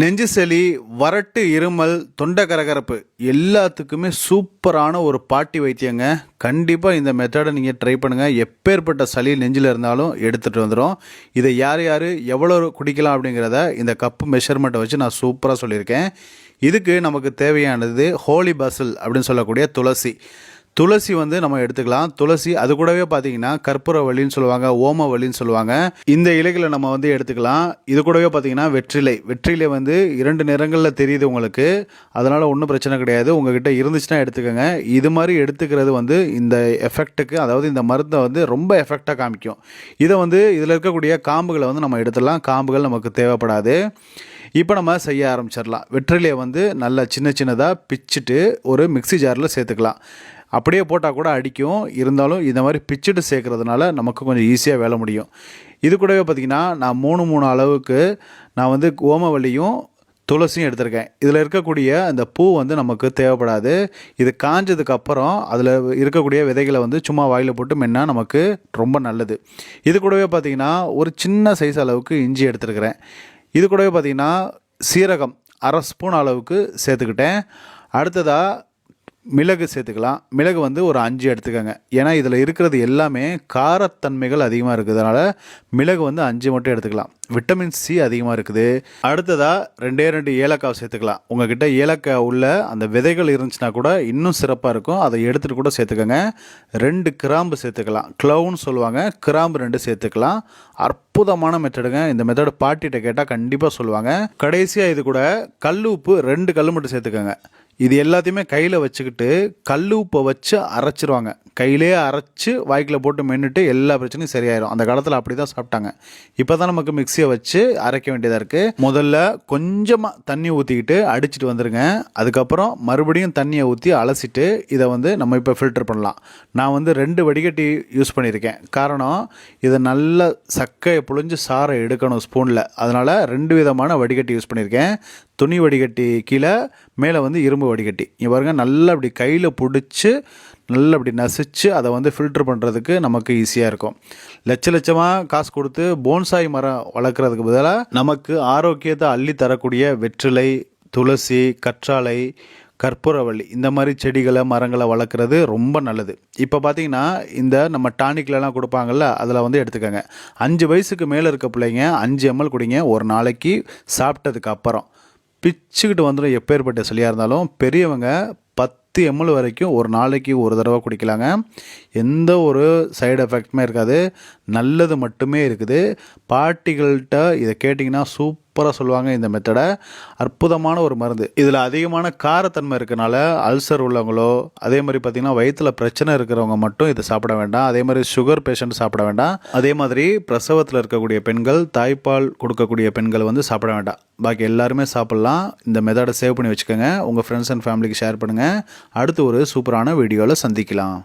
நெஞ்சு சளி வறட்டு இருமல் தொண்டை கரகரப்பு எல்லாத்துக்குமே சூப்பரான ஒரு பாட்டி வைத்தியங்க. கண்டிப்பாக இந்த மெத்தடை நீங்கள் ட்ரை பண்ணுங்கள் எப்பேற்பட்ட சளி நெஞ்சில் இருந்தாலும் எடுத்துகிட்டு வந்துடும் இதை யார் யார் எவ்வளோ குடிக்கலாம் அப்படிங்கிறத இந்த கப்பு மெஷர்மெண்ட்டை வச்சு நான் சூப்பராக சொல்லியிருக்கேன். இதுக்கு நமக்கு தேவையானது ஹோலி பசல் அப்படின்னு சொல்லக்கூடிய துளசி. துளசி வந்து நம்ம எடுத்துக்கலாம். துளசி அது கூடவே பார்த்தீங்கன்னா கற்பூர வழின்னு சொல்லுவாங்க ஓம வழின்னு சொல்லுவாங்க. இந்த இலைகளை நம்ம வந்து எடுத்துக்கலாம். இது கூடவே பார்த்தீங்கன்னா வெற்றிலை. வெற்றிலை வந்து இரண்டு நிறங்களில் தெரியுது உங்களுக்கு. அதனால் ஒன்றும் பிரச்சனை கிடையாது. உங்ககிட்ட இருந்துச்சுன்னா எடுத்துக்கோங்க. இது மாதிரி எடுத்துக்கிறது வந்து இந்த எஃபெக்ட்டுக்கு அதாவது இந்த மருந்தை வந்து ரொம்ப எஃபெக்டாக காமிக்கும். இதை வந்து இதில் இருக்கக்கூடிய காம்புகளை வந்து நம்ம எடுத்துடலாம். காம்புகள் நமக்கு தேவைப்படாது. இப்போ நம்ம செய்ய ஆரம்பிச்சிடலாம். வெற்றிலையை வந்து நல்லா சின்ன சின்னதாக பிச்சுட்டு ஒரு மிக்ஸி ஜாரில் சேர்த்துக்கலாம். அப்படியே போட்டால் கூட அடிக்கும். இருந்தாலும் இந்த மாதிரி பிச்சுட்டு சேர்க்குறதுனால நமக்கு கொஞ்சம் ஈஸியாக வேலை முடியும். இது கூடவே பார்த்திங்கன்னா நான் மூணு மூணு அளவுக்கு நான் வந்து ஓமவல்லியும் துளசியும் எடுத்திருக்கேன். இதில் இருக்கக்கூடிய அந்த பூ வந்து நமக்கு தேவைப்படாது. இது காஞ்சதுக்கப்புறம் அதில் இருக்கக்கூடிய விதைகளை வந்து சும்மா வாயில் போட்டு மென்னா நமக்கு ரொம்ப நல்லது. இது கூடவே பார்த்திங்கன்னா ஒரு சின்ன சைஸ் அளவுக்கு இஞ்சி எடுத்துருக்கிறேன். இது கூடவே பார்த்திங்கன்னா சீரகம் அரை ஸ்பூன் அளவுக்கு சேர்த்துக்கிட்டேன். அடுத்ததாக மிளகு சேர்த்துக்கலாம். மிளகு வந்து ஒரு அஞ்சு எடுத்துக்கோங்க. ஏன்னா இதில் இருக்கிறது எல்லாமே காரத்தன்மைகள் அதிகமாக இருக்கிறதுனால மிளகு வந்து அஞ்சு மட்டும் எடுத்துக்கலாம். விட்டமின் சி அதிகமாக இருக்குது. அடுத்ததாக ரெண்டே ரெண்டு ஏலக்காய் சேர்த்துக்கலாம். உங்ககிட்ட ஏலக்காய் உள்ள அந்த விதைகள் இருந்துச்சுன்னா கூட இன்னும் சிறப்பாக இருக்கும். அதை எடுத்துகிட்டு கூட சேர்த்துக்கோங்க. ரெண்டு கிராம்பு சேர்த்துக்கலாம். க்ளவுன்னு சொல்லுவாங்க. கிராம்பு ரெண்டு சேர்த்துக்கலாம். அற்புதமான மெத்தடுங்க. இந்த மெத்தடு பாட்டிகிட்ட கேட்டால் கண்டிப்பாக சொல்லுவாங்க. கடைசியாக இது கூட கல் உப்பு ரெண்டு கல் மட்டும் சேர்த்துக்கோங்க. இது எல்லாத்தையுமே கையில் வச்சுக்கிட்டு கல் உப்பை வச்சு அரைச்சிருவாங்க. கையிலே அரைச்சி வாய்க்கில் போட்டு மென்னுட்டு எல்லா பிரச்சனையும் சரியாயிடும் அந்த காலத்தில் அப்படி தான் சாப்பிட்டாங்க. இப்போ தான் நமக்கு மிக்சியை வச்சு அரைக்க வேண்டியதாக இருக்குது முதல்ல கொஞ்சமாக தண்ணி ஊற்றிக்கிட்டு அடிச்சிட்டு வந்துடுங்க அதுக்கப்புறம் மறுபடியும் தண்ணியை ஊற்றி அலசிட்டு இதை வந்து நம்ம இப்போ ஃபில்டர் பண்ணலாம். நான் வந்து ரெண்டு வடிகட்டி யூஸ் பண்ணியிருக்கேன். காரணம் இதை நல்ல சக்கையை புழிஞ்சு சாறை எடுக்கணும் ஸ்பூனில் அதனால் ரெண்டு விதமான வடிகட்டி யூஸ் பண்ணியிருக்கேன். துணி வடிகட்டி கீழே மேலே வந்து இரும்பு வடிகட்டி. இங்கே பாருங்கள் நல்லா அப்படி கையில் பிடிச்சி நல்லா அப்படி நசிச்சு அதை வந்து ஃபில்ட்ரு பண்ணுறதுக்கு நமக்கு ஈஸியாக இருக்கும். லட்ச லட்சமாக காசு கொடுத்து போன்சாய் மரம் வளர்க்குறதுக்கு பதிலாக நமக்கு ஆரோக்கியத்தை அள்ளி தரக்கூடிய வெற்றிலை துளசி கற்றாழை கற்பூரவள்ளி இந்த மாதிரி செடிகளை மரங்களை வளர்க்குறது ரொம்ப நல்லது. இப்போ பார்த்தீங்கன்னா இந்த நம்ம டானிக்லலாம் கொடுப்பாங்கல்ல அதில் வந்து எடுத்துக்கோங்க. அஞ்சு வயசுக்கு மேலே இருக்க பிள்ளைங்க அஞ்சு எம்எல் குடிங்க ஒரு நாளைக்கு சாப்பிட்டதுக்கு அப்புறம். பிச்சுக்கிட்டு வந்துடும் எப்பேற்பட்ட சளியாக இருந்தாலும். பெரியவங்க பத்து எம்எல் வரைக்கும் ஒரு நாளைக்கு ஒரு தடவை குடிக்கலாங்க. எந்த ஒரு சைடு எஃபெக்ட்டுமே இருக்காது. நல்லது மட்டுமே இருக்குது. பாட்டிகள்கிட்ட இதை கேட்டிங்கன்னா சூப்பராக சொல்லுவாங்க இந்த மெத்தடை அற்புதமான ஒரு மருந்து. இதில் அதிகமான காரத்தன்மை இருக்கனால அல்சர் உள்ளவங்களோ அதே மாதிரி பார்த்திங்கன்னா வயிற்றில் பிரச்சனை இருக்கிறவங்க மட்டும் இதை சாப்பிட வேண்டாம். அதே மாதிரி சுகர் பேஷண்ட் சாப்பிட வேண்டாம். அதே மாதிரி பிரசவத்தில் இருக்கக்கூடிய பெண்கள் தாய்ப்பால் கொடுக்கக்கூடிய பெண்கள் வந்து சாப்பிட வேண்டாம். பாக்கி எல்லாருமே சாப்பிட்லாம். இந்த மெத்தடை சேவ் பண்ணி வச்சுக்கோங்க. உங்கள் ஃப்ரெண்ட்ஸ் அண்ட் ஃபேமிலிக்கு ஷேர் பண்ணுங்கள் அடுத்து ஒரு சூப்பரான வீடியோவில் சந்திக்கலாம்.